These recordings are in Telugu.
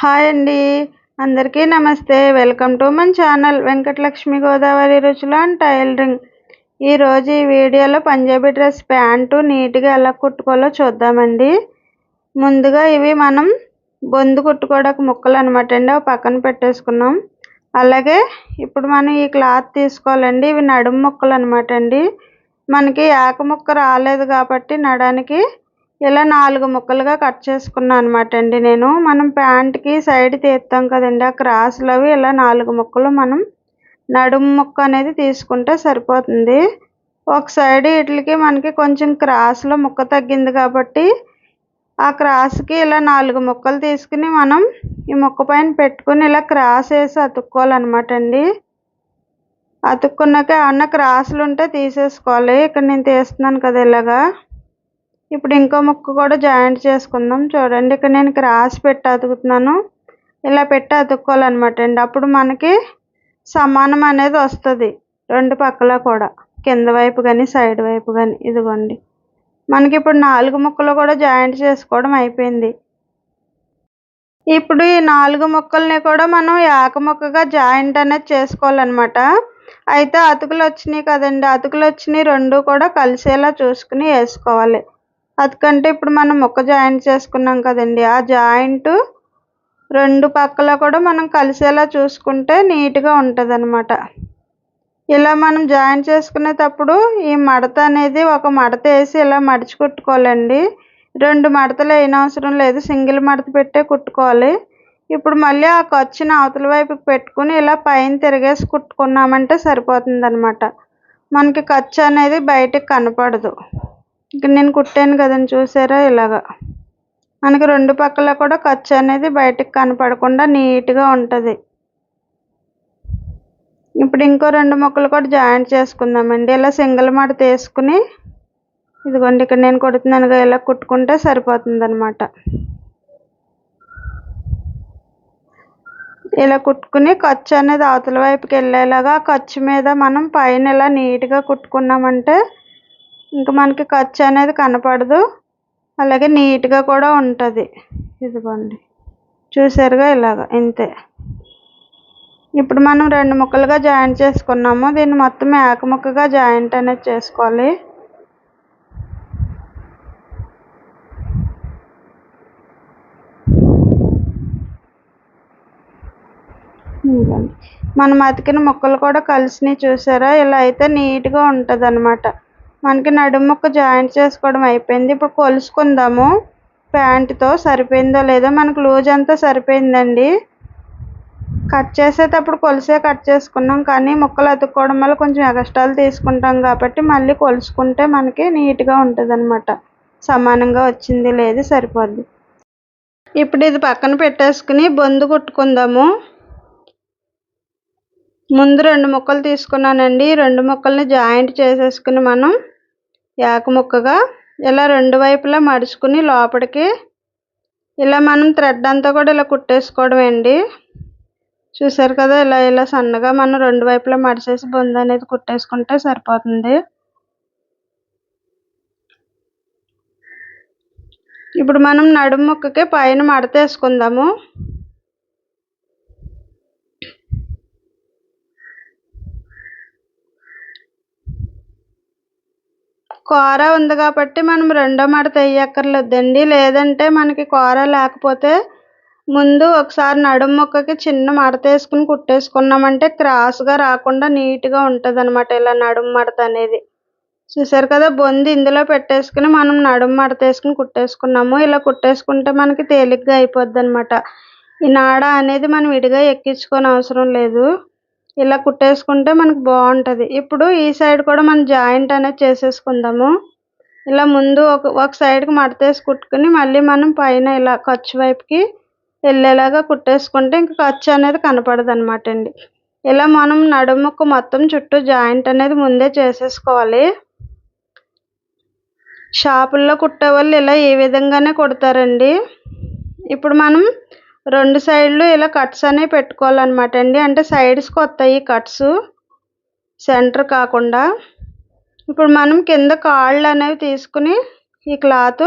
హాయ్ అండి. అందరికీ నమస్తే. వెల్కమ్ టు మన ఛానల్ వెంకటలక్ష్మి గోదావరి రుచులు అండ్ టైలరింగ్ ఈరోజు ఈ వీడియోలో పంజాబీ డ్రెస్ ప్యాంటు నీట్గా ఎలా కుట్టుకోవాలో చూద్దామండి. ముందుగా ఇవి మనం బొందు కుట్టుకోవడానికి ముక్కలు అనమాట అండి. అవి పక్కన పెట్టేసుకున్నాం. అలాగే ఇప్పుడు మనం ఈ క్లాత్ తీసుకోవాలండి. ఇవి నడుము ముక్కలు అనమాట అండి. మనకి ఏక ముక్క రాలేదు కాబట్టి నడానికి ఇలా నాలుగు ముక్కలుగా కట్ చేసుకున్నాను అనమాట అండి నేను. మనం ప్యాంట్కి సైడ్ తీస్తాం కదండి ఆ క్రాస్లు అవి ఇలా నాలుగు ముక్కలు మనం నడుము ముక్క అనేది తీసుకుంటే సరిపోతుంది. ఒక సైడ్ వీటికి మనకి కొంచెం క్రాస్లో ముక్క తగ్గింది కాబట్టి ఆ క్రాస్కి ఇలా నాలుగు ముక్కలు తీసుకుని మనం ఈ ముక్క పైన పెట్టుకుని ఇలా క్రాస్ వేసి అతుక్కోవాలన్నమాట అండి. అతుక్కున్నాక ఏమన్నా క్రాసులు ఉంటే తీసేసుకోవాలి. ఇక్కడ నేను తీస్తున్నాను కదా ఇలాగా. ఇప్పుడు ఇంకో ముక్క కూడా జాయింట్ చేసుకుందాం. చూడండి ఇక్కడ నేను క్రాస్ పెట్టి అతుకుతున్నాను. ఇలా పెట్టి అతుక్కోవాలన్నమాట అండి. అప్పుడు మనకి సమానం అనేది వస్తుంది. రెండు పక్కల కూడా. కింద వైపు కానీ సైడ్ వైపు కానీ ఇదిగోండి. మనకి ఇప్పుడు నాలుగు ముక్కలు కూడా జాయింట్ చేసుకోవడం అయిపోయింది. ఇప్పుడు ఈ నాలుగు ముక్కల్ని కూడా మనం ఏక ముక్కగా జాయింట్ అనేది చేసుకోవాలన్నమాట. అయితే అతుకులు వచ్చినాయి కదండి. అతుకులు వచ్చినాయి రెండు కూడా కలిసేలా చూసుకుని వేసుకోవాలి. అతుకంటే ఇప్పుడు మనం ఒక జాయింట్ చేసుకున్నాం కదండి. ఆ జాయింట్ రెండు పక్కల కూడా మనం కలిసేలా చూసుకుంటే నీట్గా ఉంటుంది అనమాట ఇలా మనం జాయిన్ చేసుకునేటప్పుడు ఈ మడత అనేది ఒక మడత వేసి ఇలా మడిచి కుట్టుకోవాలండి. రెండు మడతలు అవసరం లేదు. సింగిల్ మడత పెట్టే కుట్టుకోవాలి. ఇప్పుడు మళ్ళీ ఆ ఖర్చుని అవతల వైపుకి పెట్టుకుని ఇలా పైన తిరిగేసి కుట్టుకున్నామంటే సరిపోతుంది అనమాట మనకి ఖర్చు అనేది బయటకు కనపడదు. ఇక్కడ నేను కుట్టాను కదండి చూసారా ఇలాగా. మనకి రెండు పక్కల కూడా ఖర్చు అనేది బయటకు కనపడకుండా నీట్గా ఉంటుంది. ఇప్పుడు ఇంకో రెండు ముక్కలు కూడా జాయింట్ చేసుకుందామండి. ఇలా సింగిల్ మాట తీసుకుని ఇదిగోండి ఇక్కడ నేను కుడుతున్నానుగా ఇలా కుట్టుకుంటే సరిపోతుంది అనమాట ఇలా కుట్టుకుని ఖర్చు అనేది అవతల వైపుకి వెళ్ళేలాగా ఖర్చు మీద మనం పైన ఇలా నీట్గా కుట్టుకున్నామంటే ఇంకా మనకి ఖర్చు అనేది కనపడదు. అలాగే నీట్గా కూడా ఉంటుంది. ఇదిగోండి. చూసారుగా ఇలాగ. ఇంతే. ఇప్పుడు మనం రెండు ముక్కలుగా జాయింట్ చేసుకున్నాము. దీన్ని మొత్తం ఏక ముక్కగా జాయింట్ అనేది చేసుకోవాలి. మనం అతికిన ముక్కలు కూడా కలిసినవి చూసారా? ఇలా అయితే నీట్గా ఉంటుంది అనమాట మనకి నడుముక్క జాయింట్ చేసుకోవడం అయిపోయింది. ఇప్పుడు కొలుసుకుందాము. ప్యాంటుతో సరిపోయిందో లేదో మనకు లూజ్ అంతా సరిపోయిందండి. కట్ చేసేటప్పుడు కొలిసే కట్ చేసుకున్నాం. కానీ ముక్కలు అతుక్కోవడం వల్ల కొంచెం ఎగస్ట్రాలు తీసుకుంటాం కాబట్టి మళ్ళీ కొలుసుకుంటే మనకి నీట్గా ఉంటుంది అనమాట సమానంగా వచ్చింది లేదు సరిపోద్ది. ఇప్పుడు ఇది పక్కన పెట్టేసుకుని బొందు కుట్టుకుందాము. ముందు రెండు ముక్కలు తీసుకున్నానండి. రెండు ముక్కల్ని జాయింట్ చేసేసుకుని మనం యాక ముక్కగా ఇలా రెండు వైపులా మడుచుకుని లోపలికి ఇలా మనం థ్రెడ్ అంతా కూడా ఇలా కుట్టేసుకోవడం అండి. చూసారు కదా ఇలా ఇలా సన్నగా మనం రెండు వైపులా మడిచేసి బొంద అనేది కుట్టేసుకుంటే సరిపోతుంది. ఇప్పుడు మనం నడుము ముక్కకి పైన మడత వేసుకుందాము. కూర ఉంది కాబట్టి మనం రెండో మడత వేయక్కర్లేదండి లేదంటే మనకి కూర లేకపోతే ముందు ఒకసారి నడుము ముక్కకి చిన్న మడత వేసుకుని కుట్టేసుకున్నామంటే క్రాస్గా రాకుండా నీట్గా ఉంటుంది అనమాట ఇలా నడుము మడత అనేది. చూసారు కదా బొంది ఇందులో పెట్టేసుకుని మనం నడుము మడత వేసుకుని కుట్టేసుకున్నాము. ఇలా కుట్టేసుకుంటే మనకి తేలిగ్గా అయిపోద్ది అనమాట ఈ నాడ అనేది మనం విడిగా ఎక్కించుకోని అవసరం లేదు. ఇలా కుట్టేసుకుంటే మనకు బాగుంటుంది. ఇప్పుడు ఈ సైడ్ కూడా మనం జాయింట్ అనేది చేసేసుకుందాము. ఇలా ముందు ఒక ఒక సైడ్కి మడతేసి కుట్టుకుని మళ్ళీ మనం పైన ఇలా ఖర్చు వైపుకి వెళ్ళేలాగా కుట్టేసుకుంటే ఇంకా ఖర్చు అనేది కనపడదు అనమాట అండి. ఇలా మనం నడుముకు మొత్తం చుట్టూ జాయింట్ అనేది ముందే చేసేసుకోవాలి. షాపుల్లో కుట్టే వాళ్ళు ఇలా ఈ విధంగానే కుడతారండి. ఇప్పుడు మనం రెండు సైడ్లు ఇలా కట్స్ అనేవి పెట్టుకోవాలన్నమాట అండి. అంటే సైడ్స్కి వస్తాయి కట్స్ సెంటర్ కాకుండా. ఇప్పుడు మనం కింద కాళ్ళు అనేవి తీసుకుని ఈ క్లాత్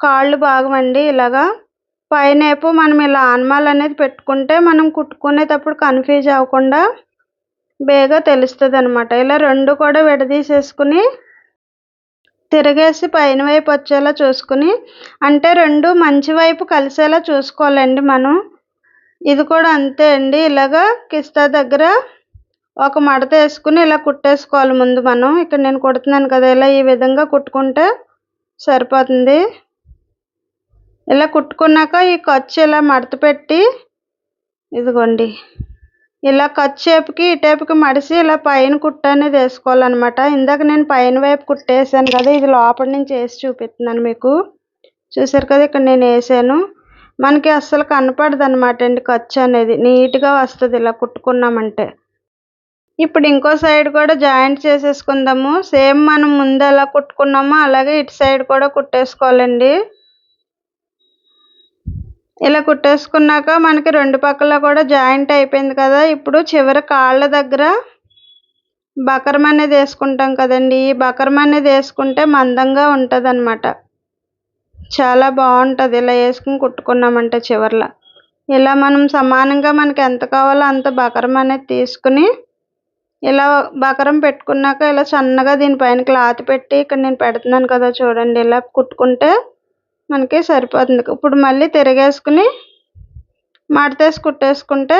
కాళ్ళు భాగం అండి ఇలాగా. పైనేపు మనం ఇలా ఆన్మాల్ అనేది పెట్టుకుంటే మనం కుట్టుకునేటప్పుడు కన్ఫ్యూజ్ అవ్వకుండా బేగా తెలుస్తుంది అనమాట ఇలా రెండు కూడా విడదీసేసుకుని తిరగేసి పైన వైపు వచ్చేలా చూసుకుని అంటే రెండు మంచి వైపు కలిసేలా చూసుకోవాలండి మనం. ఇది కూడా అంతే అండి. ఇలాగా కిస్తా దగ్గర ఒక మడత వేసుకుని ఇలా కుట్టేసుకోవాలి ముందు మనం. ఇక్కడ నేను కుడుతున్నాను కదా ఇలా ఈ విధంగా కుట్టుకుంటే సరిపోతుంది. ఇలా కుట్టుకున్నాక ఈ ఖర్చు ఇలా మడత పెట్టి ఇదిగోండి. ఇలా ఖర్చు ఈ టేపుకి మడిసి ఇలా పైన కుట్టు అనేది వేసుకోవాలన్నమాట. ఇందాక నేను పైన వైపు కుట్టేసాను కదా ఇది లోపల నుంచి వేసి చూపిస్తున్నాను మీకు. చూసారు కదా ఇక్కడ నేను వేసాను. మనకి అస్సలు కనపడదు అనమాట అండి ఖర్చు అనేది. నీట్గా వస్తుంది ఇలా కుట్టుకున్నామంటే. ఇప్పుడు ఇంకో సైడ్ కూడా జాయింట్ చేసేసుకుందాము. సేమ్ మనం ముందు ఎలా కుట్టుకున్నామో అలాగే ఇటు సైడ్ కూడా కుట్టేసుకోవాలండి. ఇలా కుట్టేసుకున్నాక మనకి రెండు పక్కల కూడా జాయింట్ అయిపోయింది కదా. ఇప్పుడు చివరి కాళ్ళ దగ్గర బకరం అనేది వేసుకుంటాం కదండి. ఈ బకరం అనేది వేసుకుంటే మందంగా ఉంటుంది అనమాట చాలా బాగుంటుంది. ఇలా వేసుకుని కుట్టుకున్నామంటే చివర్లో. ఇలా మనం సమానంగా మనకి ఎంత కావాలో అంత బకరం అనేది తీసుకుని ఇలా బకరం పెట్టుకున్నాక ఇలా సన్నగా దీనిపైన క్లాత్ పెట్టి ఇక్కడ నేను పెడుతున్నాను కదా చూడండి. ఇలా కుట్టుకుంటే మనకి సరిపోతుంది. ఇప్పుడు మళ్ళీ తిరగేసుకుని మడతేసి కుట్టేసుకుంటే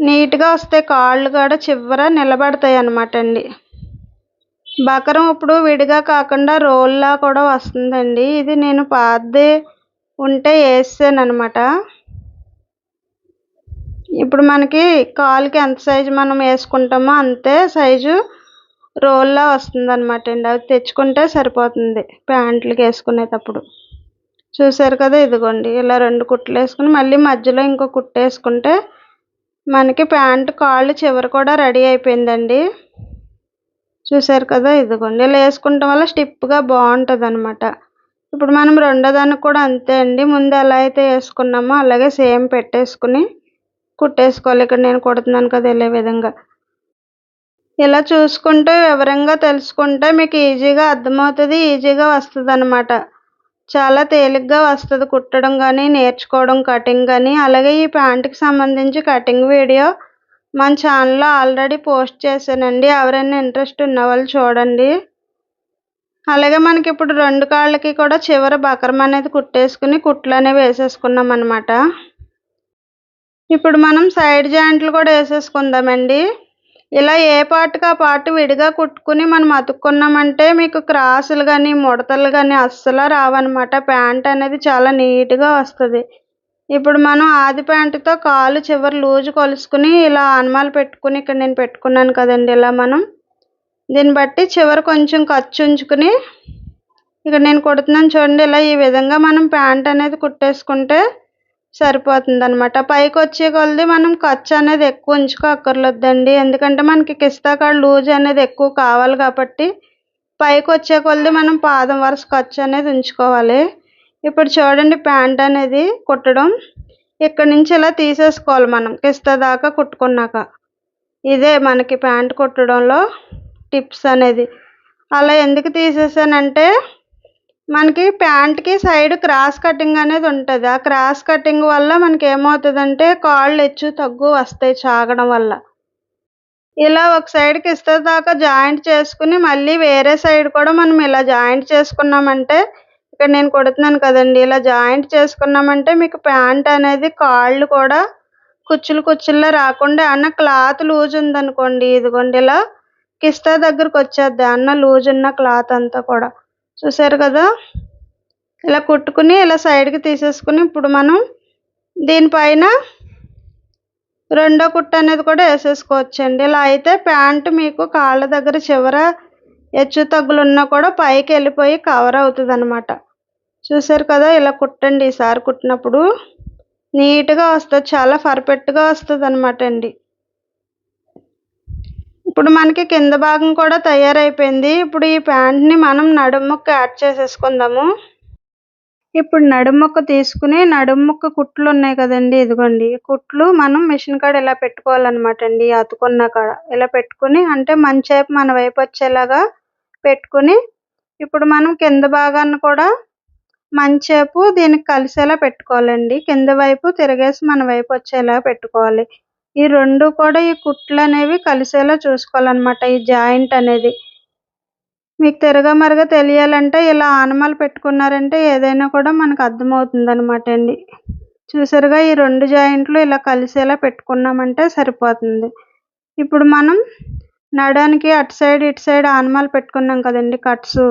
నీట్గా వస్తాయి. కాళ్ళు కూడా చివర నిలబడతాయి అన్నమాట అండి. బకరం ఇప్పుడు విడిగా కాకుండా రోల్లా కూడా వస్తుందండి. ఇది నేను పాతది ఉంటే వేసాను అనమాట ఇప్పుడు మనకి కాలుకి ఎంత సైజు మనం వేసుకుంటామో అంతే సైజు రోల్లా వస్తుంది అనమాట అండి. అవి తెచ్చుకుంటే సరిపోతుంది. ప్యాంట్లకి వేసుకునేటప్పుడు. చూసారు కదా ఇదిగోండి. ఇలా రెండు కుట్లు వేసుకుని మళ్ళీ మధ్యలో ఇంకో కుట్టు వేసుకుంటే మనకి ప్యాంట్ కాళ్ళు చివరి కూడా రెడీ అయిపోయిందండి. చూసారు కదా ఇదిగోండి. ఇలా వేసుకుంటాం వల్ల స్టిప్గా బాగుంటుంది అనమాట ఇప్పుడు మనం రెండో దానికి కూడా అంతే అండి. ముందు ఎలా అయితే వేసుకున్నామో అలాగే సేమ్ పెట్టేసుకుని కుట్టేసుకోవాలి. ఇక్కడ నేను కుడుతున్నాను కదా వెళ్ళే విధంగా. ఇలా చూసుకుంటూ వివరంగా తెలుసుకుంటే మీకు ఈజీగా అర్థమవుతుంది ఈజీగా వస్తుంది అనమాట చాలా తేలిగ్గా వస్తుంది కుట్టడం కానీ నేర్చుకోవడం కటింగ్ కానీ అలాగే ఈ ప్యాంట్కి సంబంధించి కటింగ్ వీడియో మన ఛానల్లో ఆల్రెడీ పోస్ట్ చేశానండి. ఎవరైనా ఇంట్రెస్ట్ ఉన్న వాళ్ళు చూడండి. అలాగే మనకి ఇప్పుడు రెండు కాళ్ళకి కూడా చివర బకరం అనేది కుట్టేసుకుని కుట్లు అనేవి వేసేసుకున్నాం అనమాట ఇప్పుడు మనం సైడ్ జాయింట్లు కూడా వేసేసుకుందామండి. ఇలా ఏ పార్ట్కి ఆ పార్ట్ విడిగా కుట్టుకుని మనం అతుక్కున్నామంటే మీకు క్రాసులు కానీ ముడతలు కానీ అస్సలు రావన్నమాట. ప్యాంట్ అనేది చాలా నీట్గా వస్తుంది. ఇప్పుడు మనం ఆది ప్యాంటుతో కాలు చివరి లూజు కొలుసుకుని ఇలా అనుమాలు పెట్టుకుని ఇక్కడ నేను పెట్టుకున్నాను కదండి ఇలా మనం. దీన్ని బట్టి చివరి కొంచెం ఖర్చు ఉంచుకుని ఇక్కడ నేను కుడుతున్నాను చూడండి ఇలా ఈ విధంగా మనం ప్యాంట్ అనేది కుట్టేసుకుంటే సరిపోతుంది అనమాట పైకి వచ్చే కొలది మనం ఖర్చు అనేది ఎక్కువ ఉంచుకోక్కర్లేదండి ఎందుకంటే మనకి కిస్తా కాడ లూజ్ అనేది ఎక్కువ కావాలి కాబట్టి పైకి వచ్చే కొలది మనం పాదం వరుస ఖర్చు అనేది ఉంచుకోవాలి. ఇప్పుడు చూడండి ప్యాంట్ అనేది కుట్టడం. ఇక్కడ నుంచి ఇలా తీసేసుకోవాలి మనం కిస్తా దాకా కుట్టుకున్నాక. ఇదే మనకి ప్యాంట్ కుట్టడంలో టిప్స్ అనేది. అలా ఎందుకు తీసేసానంటే మనకి ప్యాంట్కి సైడ్ క్రాస్ కటింగ్ అనేది ఉంటుంది. ఆ క్రాస్ కటింగ్ వల్ల మనకి ఏమవుతుందంటే కాళ్ళు హెచ్చు తగ్గు వస్తాయి చాగడం వల్ల. ఇలా ఒక సైడ్కి ఇస్తే దాకా జాయింట్ చేసుకుని మళ్ళీ వేరే సైడ్ కూడా మనం ఇలా జాయింట్ చేసుకున్నామంటే ఇక్కడ నేను కుడుతున్నాను కదండి ఇలా జాయింట్ చేసుకున్నామంటే మీకు ప్యాంట్ అనేది కాళ్ళు కూడా కుచ్చులు కుచ్చుల్లో రాకుండా అన్న క్లాత్ లూజ్ ఉందనుకోండి ఇదిగోండి ఇలా కిస్తా దగ్గరకు వచ్చేద్ది అన్న లూజ్ ఉన్న క్లాత్ అంతా కూడా. చూసారు కదా? ఇలా కుట్టుకుని ఇలా సైడ్కి తీసేసుకుని ఇప్పుడు మనం దీనిపైన రెండో కుట్ట అనేది కూడా వేసేసుకోవచ్చండి. ఇలా అయితే ప్యాంటు మీకు కాళ్ళ దగ్గర చివర హెచ్చు తగ్గులు ఉన్నా కూడా పైకి వెళ్ళిపోయి కవర్ అవుతుంది అనమాట చూసారు కదా? ఇలా కుట్టండి. ఈసారి కుట్టినప్పుడు నీట్గా వస్తుంది. చాలా పర్ఫెక్ట్గా వస్తుంది అనమాట అండి. ఇప్పుడు మనకి కింద భాగం కూడా తయారైపోయింది. ఇప్పుడు ఈ ప్యాంట్ని మనం నడుముక్క యాడ్ చేసేసుకుందాము. ఇప్పుడు నడుముక్క తీసుకుని నడుముక్క కుట్లు ఉన్నాయి కదండి ఇదిగోండి. కుట్లు మనం మిషన్ కాడ ఇలా పెట్టుకోవాలన్నమాట అండి. అతుకున్న కాడ ఇలా పెట్టుకుని అంటే మంచి మన వైపు వచ్చేలాగా పెట్టుకుని ఇప్పుడు మనం కింద భాగాన్ని కూడా మంచేపు దీనికి కలిసేలా పెట్టుకోవాలండి. కింద వైపు తిరిగేసి మన వైపు వచ్చేలా పెట్టుకోవాలి. ఈ రెండు కూడా ఈ కుట్లు అనేవి కలిసేలా చూసుకోవాలన్నమాట ఈ జాయింట్ అనేది. మీకు తిరగ మరగ తెలియాలంటే ఇలా ఆనమాలు పెట్టుకున్నారంటే ఏదైనా కూడా మనకు అర్థమవుతుంది అనమాట అండి. చూసారుగా ఈ రెండు జాయింట్లు ఇలా కలిసేలా పెట్టుకున్నామంటే సరిపోతుంది. ఇప్పుడు మనం నడానికి అటు సైడ్ ఇటు సైడ్ ఆనమాలు పెట్టుకున్నాం కదండి కట్స్.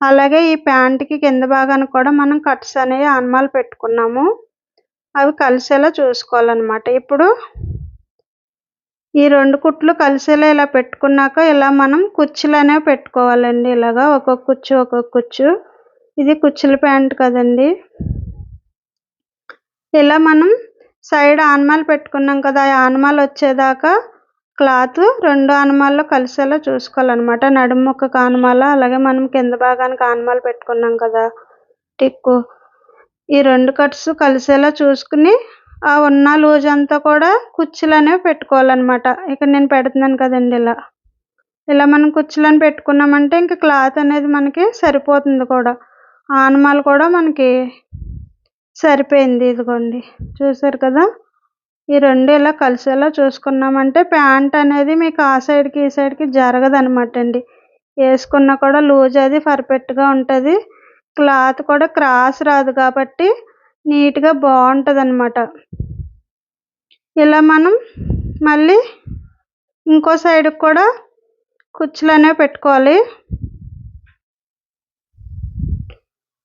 అలాగే ఈ ప్యాంట్కి కింద భాగానికి కూడా మనం కట్స్ అనేవి ఆనమాలు పెట్టుకున్నాము. అవి కలిసేలా చూసుకోవాలన్నమాట. ఇప్పుడు ఈ రెండు కుట్లు కలిసేలా ఇలా పెట్టుకున్నాక ఇలా మనం కుచ్చులు అనేవి పెట్టుకోవాలండి. ఇలాగా ఒక్కొక్క కుచ్చు ఒక్కొక్క కుచ్చు. ఇది కుచ్చుల ప్యాంట్ కదండి. ఇలా మనం సైడ్ ఆనమాలు పెట్టుకున్నాం కదా ఆ ఆనమాలు వచ్చేదాకా క్లాత్ రెండు ఆనమాల్లో కలిసేలా చూసుకోవాలన్నమాట. నడుము ఒక ఆనమాల అలాగే మనం కింద భాగానికి ఆనమాలు పెట్టుకున్నాం కదా టిక్కు. ఈ రెండు కట్స్ కలిసేలా చూసుకుని ఉన్న లూజ్ అంతా కూడా కుచ్చులు అనేవి పెట్టుకోవాలన్నమాట. ఇక్కడ నేను పెడుతున్నాను కదండి ఇలా. ఇలా మనం కుచ్చులను పెట్టుకున్నామంటే ఇంకా క్లాత్ అనేది మనకి సరిపోతుంది కూడా. ఆనమాలు కూడా మనకి సరిపోయింది ఇదిగోండి. చూసారు కదా? ఈ రెండు ఇలా కలిసేలా చూసుకున్నామంటే ప్యాంట్ అనేది మీకు ఆ సైడ్కి ఈ సైడ్కి జరగదు అనమాట అండి. వేసుకున్నా కూడా లూజ్ అది పర్ఫెక్ట్గా ఉంటుంది. క్లాత్ కూడా క్రాస్ రాదు కాబట్టి నీట్గా బాగుంటుంది అనమాట ఇలా మనం మళ్ళీ ఇంకో సైడ్కి కూడా కుచ్చులు అనేవి పెట్టుకోవాలి.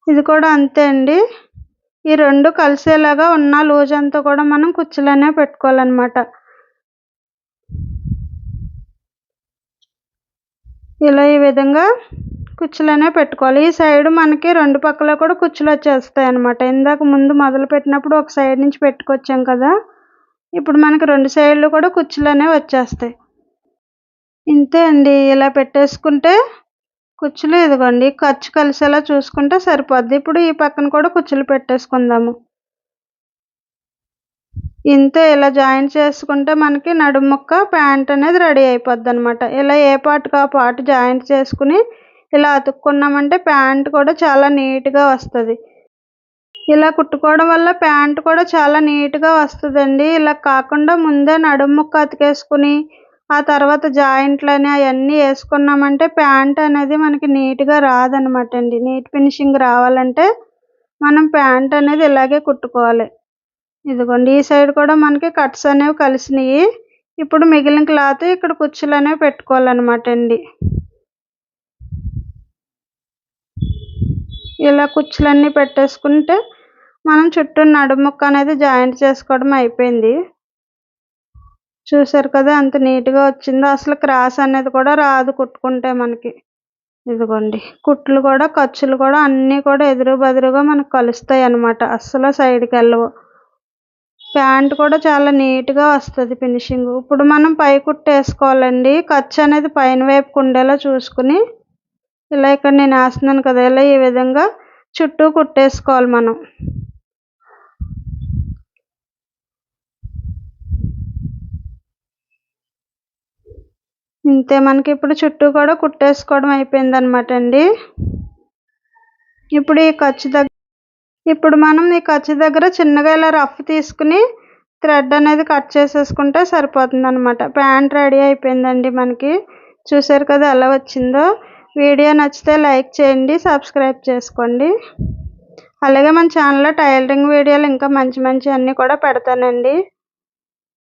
ఇది కూడా అంతే అండి. ఈ రెండు కలిసేలాగా ఉన్న లూజ్ అంతా కూడా మనం కుచ్చులు అనేవి పెట్టుకోవాలన్నమాట. ఇలా ఈ విధంగా కుచ్చులు అనేవి పెట్టుకోవాలి. ఈ సైడ్ మనకి రెండు పక్కల కూడా కుచ్చులు వచ్చేస్తాయి అనమాట ఇందాక ముందు మొదలు పెట్టినప్పుడు ఒక సైడ్ నుంచి పెట్టుకొచ్చాం కదా. ఇప్పుడు మనకి రెండు సైడ్లు కూడా కుచ్చులు అనేవి వచ్చేస్తాయి. ఇంతే అండి. ఇలా పెట్టేసుకుంటే కుచ్చులు ఇదిగోండి. ఖర్చు కలిసేలా చూసుకుంటే సరిపోద్ది. ఇప్పుడు ఈ పక్కన కూడా కుచ్చులు పెట్టేసుకుందాము. ఇంతే ఇలా జాయింట్ చేసుకుంటే మనకి నడుముక్క ప్యాంట్ అనేది రెడీ అయిపోద్ది అనమాట ఇలా ఏ పార్ట్కి ఆ పార్ట్ జాయింట్ చేసుకుని ఇలా అతుక్కున్నామంటే ప్యాంట్ కూడా చాలా నీట్గా వస్తుంది. ఇలా కుట్టుకోవడం వల్ల ప్యాంట్ కూడా చాలా నీట్గా వస్తుందండి. ఇలా కాకుండా ముందే నడుము ముక్క అతికేసుకుని ఆ తర్వాత జాయింట్లు అని అవన్నీ వేసుకున్నామంటే ప్యాంట్ అనేది మనకి నీట్గా రాదనమాట అండి. నీట్ ఫినిషింగ్ రావాలంటే మనం ప్యాంట్ అనేది ఇలాగే కుట్టుకోవాలి. ఇదిగోండి ఈ సైడ్ కూడా మనకి కట్స్ అనేవి కలిసినాయి. ఇప్పుడు మిగిలిన క్లాత్ ఇక్కడ కుచ్చులు అనేవి పెట్టుకోవాలన్నమాట అండి. ఇలా కుచ్చులన్నీ పెట్టేసుకుంటే మనం చుట్టూ నడుముక్క అనేది జాయింట్ చేసుకోవడం అయిపోయింది. చూసారు కదా ఎంత నీట్గా వచ్చిందో. అసలు క్రాస్ అనేది కూడా రాదు కుట్టుకుంటే మనకి. ఇదిగోండి. కుట్లు కూడా ఖర్చులు కూడా అన్నీ కూడా ఎదురు బెదురుగా మనకు కలుస్తాయి అన్నమాట. అస్సలు సైడ్కి వెళ్ళవు. ప్యాంట్ కూడా చాలా నీట్గా వస్తుంది ఫినిషింగ్. ఇప్పుడు మనం పై కుట్టు వేసుకోవాలండి. ఖర్చు అనేది పైన వైపుకు ఉండేలా చూసుకుని ఇలా ఇక్కడ నేను వేస్తున్నాను కదా ఇలా ఈ విధంగా చుట్టూ కుట్టేసుకోవాలి మనం. ఇంతే మనకి ఇప్పుడు చుట్టూ కూడా కుట్టేసుకోవడం అయిపోయింది అనమాట అండి. ఇప్పుడు ఈ ఖర్చు దగ్గర ఇప్పుడు మనం ఈ ఖర్చు దగ్గర చిన్నగా ఇలా రఫ్ తీసుకుని థ్రెడ్ అనేది కట్ చేసేసుకుంటే సరిపోతుంది అనమాట ప్యాంట్ రెడీ అయిపోయిందండి మనకి. చూసారు కదా ఎలా వచ్చిందో? వీడియో నచ్చితే లైక్ చేయండి సబ్స్క్రైబ్ చేసుకోండి. అలాగే మన ఛానల్లో టైలరింగ్ వీడియోలు ఇంకా మంచి మంచి అన్నీ కూడా పెడతానండి.